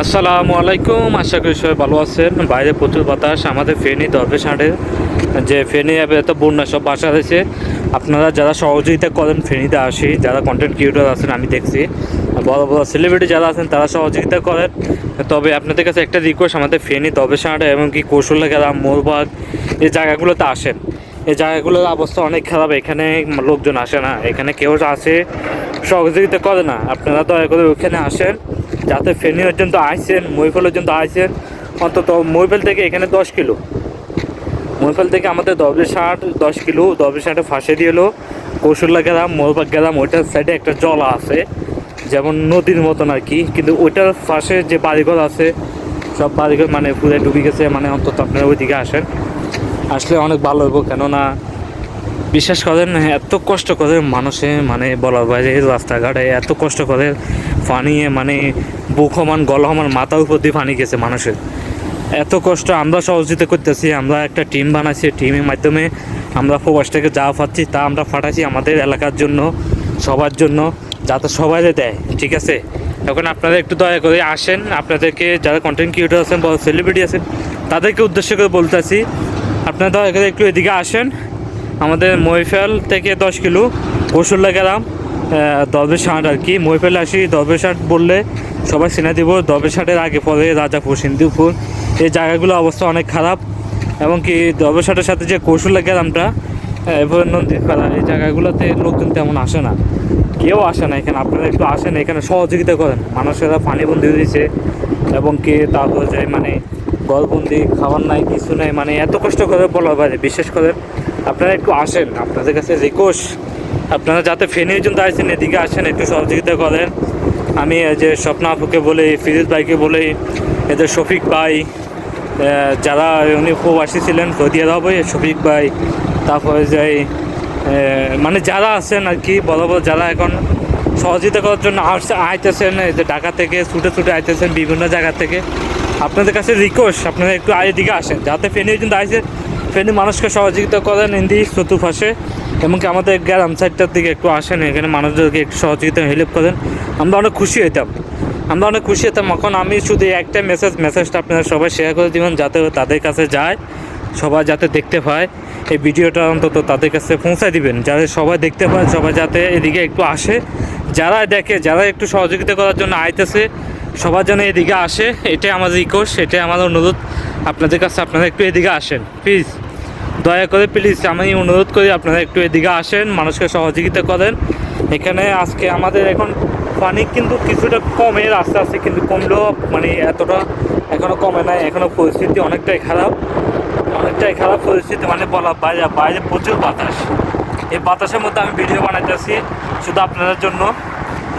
আসসালামু আলাইকুম, আশা করি সবাই ভালো আছেন। বাইরে প্রচুর বাতাস, আমাদের ফেনি দরবেশ হাটের যে ফেনি এত বন্যা, সব বাসা রয়েছে। আপনারা যারা সহযোগিতা করেন ফেনিতে আসি, যারা কন্টেন্ট ক্রিয়েটর আছেন, আমি দেখছি। বড় বড় সেলিব্রিটি যারা আছেন, তারা সহযোগিতা করেন। তবে আপনাদের কাছে একটা রিকোয়েস্ট আমাদের ফেনি দরবেশ হাট এমনকি কৌশল্য গ্রাম, মোরবাগ, এই জায়গাগুলোতে আসেন। এই জায়গাগুলোর অবস্থা অনেক খারাপ, এখানে লোকজন আসে না। এখানে কেউ আসে, সহযোগিতা করে না। আপনারা দয়া করে ওখানে আসেন। যাতে ফেনী পর্যন্ত আইসেন মহিফল পর্যন্ত আইসেন। অন্তত মহিফল থেকে এখানে দশ কিলো। মহিফল থেকে আমাদের দবরে ষাট, দশ কিলো। দবরে ষাটে ফাঁসে দিয়ে এলো। কৌশল্যা গ্রাম মোরবাগ গ্রাম ওইটার সাইডে একটা জলা আছে। যেমন নদীর মতন আর কি। কিন্তু ওইটার পাশে যে বাড়িঘর আছে, সব বাড়িঘর মানে পুরো ডুবে গেছে। মানে অন্তত আপনারা ওইদিকে আসেন। আসলে অনেক ভালো হইব। কেননা বিশ্বাস করেন, এত কষ্ট করে মানুষে মানে বলার বাইরে রাস্তাঘাটে এত কষ্ট করে পানি মানে বুক সমান, গলা সমান মাথার উপর দিয়ে পানি গেছে মানুষের। এত কষ্ট আমরা সহযোগিতা করতেছি, আমরা একটা টিম বানাইছি টিমের মাধ্যমে আমরা প্রবাসটাকে যা পাচ্ছি তা আমরা ফাটাচ্ছি আমাদের এলাকার জন্য, সবার জন্য, যাতে সবাই দেয়, ঠিক আছে? এখন আপনারা একটু দয়া করে আসেন, আপনাদেরকে যারা কন্টেন্ট ক্রিয়েটর আছেন বা সেলিব্রিটি আছেন, তাদেরকে উদ্দেশ্য করে বলতেছি, আপনারা দয়া করে একটু এদিকে আসেন আমাদের মহিফেল থেকে দশ কিলো কৌশল্যা দরবেশ হাট আর কি। মহিফেল আসি, দরবেশ হাট বললে সবাই চিনে দিব, দরবেশ হাটের আগে পরে রাজাপুর সিন্ধুপুর এই জায়গাগুলো অবস্থা অনেক খারাপ। এবং কি দরবেশ হাটের সাথে যে কৌশল্যা গ্রামটা নদীর ফেলা এই জায়গাগুলোতে লোকজন তেমন আসে না। কেউ আসে না এখানে। আপনারা একটু আসেন, এখানে সহযোগিতা করেন। মানুষেরা পানি বন্দি দিয়েছে এবং কি তারপর যে মানে গলবন্দি খাবার নাই, কিছু নাই মানে এত কষ্ট করে বলা বাইরে, বিশেষ করে আপনারা একটু আসেন আপনাদের কাছে রিকোয়েস্ট আপনারা যাতে ফেনীর জন্য আসেন এদিকে আসেন একটু সহযোগিতা করেন। আমি যে স্বপ্ন আপুকে বলি ফিরিজ ভাইকে বলি এদের শফিক ভাই যারা উনি খুব আসিছিলেন সৌদিয়া হবে শফিক ভাই তারপরে যে আহ, মানে যারা আছেন আর কি বড় বড় যারা এখন সহযোগিতা করার জন্য আইতেছেন এই যে ঢাকা থেকে ছুটে ছুটে আইতেছেন বিভিন্ন জায়গা থেকে। আপনাদের কাছে রিকোয়েস্ট আপনারা একটু এদিকে আসেন যাতে ফেনী কিন্তু আইসে ফেনী মানুষকে সহযোগিতা করেন ইন্দি চতুর্পাশে এমনকি আমাদের গ্রাম সাইডটার দিকে একটু আসেন, এখানে মানুষদেরকে একটু সহযোগিতা হেল্প করেন। আমরা অনেক খুশি হইতাম। আমরা অনেক খুশি হতাম এখন আমি শুধু একটা মেসেজ মেসেজটা আপনারা সবাই শেয়ার করে দিবেন, যাতে তাদের কাছে যায়, সবাই যাতে দেখতে পায়। এই ভিডিওটা অন্তত তাদের কাছে পৌঁছায় দিবেন। যাতে সবাই দেখতে পায়, সবাই যাতে এদিকে একটু আসে। যারা দেখে যারা একটু সহযোগিতা করার জন্য আইতেছে সবার জন্য এদিকে আসে, এটাই আমার রিকোয়েস্ট এটাই আমার অনুরোধ। আপনাদের কাছে আপনারা একটু এদিকে আসেন প্লিজ দয়া করে প্লিজ আমি অনুরোধ করি আপনারা একটু এদিকে আসেন, মানুষকে সহযোগিতা করেন। এখানে আজকে আমাদের এখন পানি কিন্তু কিছুটা কমে আস্তে আস্তে কিন্তু কমলেও মানে এতটা এখনও কমে নাই এখনও পরিস্থিতি অনেকটাই খারাপ। অনেকটাই খারাপ পরিস্থিতি মানে বলা বাইরে বাইরে প্রচুর বাতাস। এই বাতাসের মধ্যে আমি ভিডিও বানাইতেছি, শুধু আপনাদের জন্য।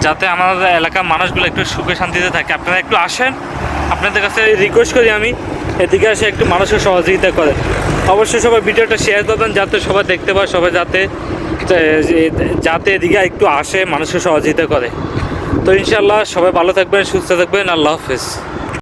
যাতে আমাদের এলাকার মানুষগুলো একটু সুখে শান্তিতে থাকে। আপনারা একটু আসেন, আপনাদের কাছে রিকোয়েস্ট করি আমি, এদিকে এসে একটু মানুষের সহযোগিতা করেন। অবশ্যই সবাই ভিডিওটা শেয়ার করবেন, যাতে সবাই দেখতে পায়, সবাই যাতে যাতে এদিকে একটু আসে, মানুষের সহযোগিতা করে। তো ইনশাল্লাহ সবাই ভালো থাকবেন, সুস্থ থাকবেন, আল্লাহ হাফেজ।